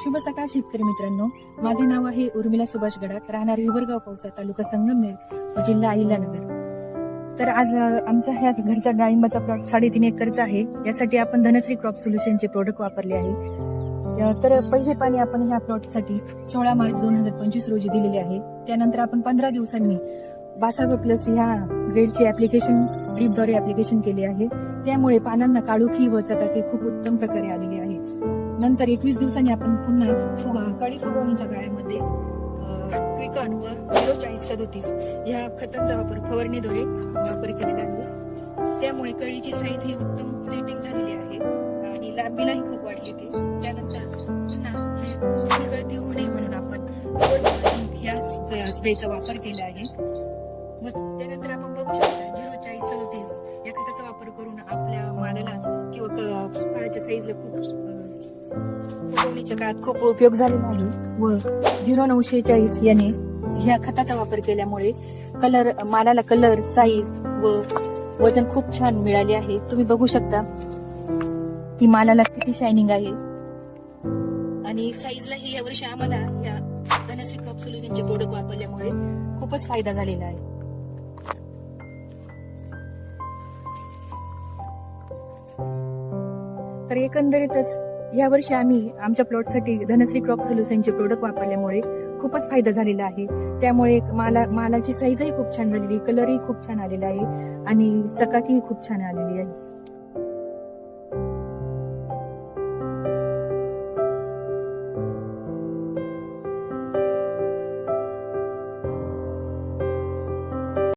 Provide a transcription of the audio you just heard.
शुभ सकाळ शेतकरी मित्रांनो. माझे नाव आहे उर्मिला सुभाष गडाख. राहणार हिवरगाव पावसा तालुका संगमनेर व जिल्हा अहिल्यानगर. तर आज आमचा ह्या घरचा डाळिंबाचा प्लॉट साडेतीन एकरचा आहे. यासाठी आपण धनश्री क्रॉप सोल्युशनचे प्रोडक्ट वापरले आहे. तर पहिले पाणी आपण ह्या प्लॉटसाठी सोळा मार्च दोन हजार पंचवीस रोजी दिलेले आहे. त्यानंतर आपण पंधरा दिवसांनी बासाबा प्लस ह्या ग्रेडचे ऍप्लिकेशन ड्रीपद्वारे ऍप्लिकेशन केले आहे. त्यामुळे पानांना काळोखी व चटाके खूप उत्तम प्रकारे आलेली आहे. नंतर एकवीस दिवसांनी आपण पुन्हा फुगा कळी फुगवणीच्या गाळ्यामध्ये क्विकॉन व झिरो चाळीस सदोतीस या खतांचा वापर फवारणीद्वारे वापर केलेला आहे. त्यामुळे कळीची साईज ही उत्तम सेटिंग झालेली आहे आणि लांबीलाही खूप वाढली ती त्यानंतर पुन्हा गळती होऊ नये म्हणून आपण ह्या स्प्रेचा वापर केला आहे. मग त्यानंतर आपण बघू शकतो क- साईजला खूप फुगवणीच्या काळात खूप उपयोग झालेला आहे व झिरो नऊशे चाळीस याने ह्या खताचा वापर केल्यामुळे कलर मालाला कलर साईज व वजन खूप छान मिळाले आहे. तुम्ही बघू शकता. की मालाला किती शायनिंग आहे. आणि साईजलाही यावर्षी आम्हाला ह्या धनश्री क्रॉप सोल्युशनचे प्रोडक्ट वापरल्यामुळे खूपच फायदा झालेला आहे. तर एकंदरीतच या वर्षी आम्ही आमच्या प्लॉटसाठी धनश्री क्रॉप सोल्युशनचे प्रोडक्ट वापरल्यामुळे खूपच फायदा झालेला आहे. त्यामुळे माला मालाची साईजही खूप छान झालेली कलरही खूप छान आलेला आहे आणि चकाकीही खूप छान आलेली आहे.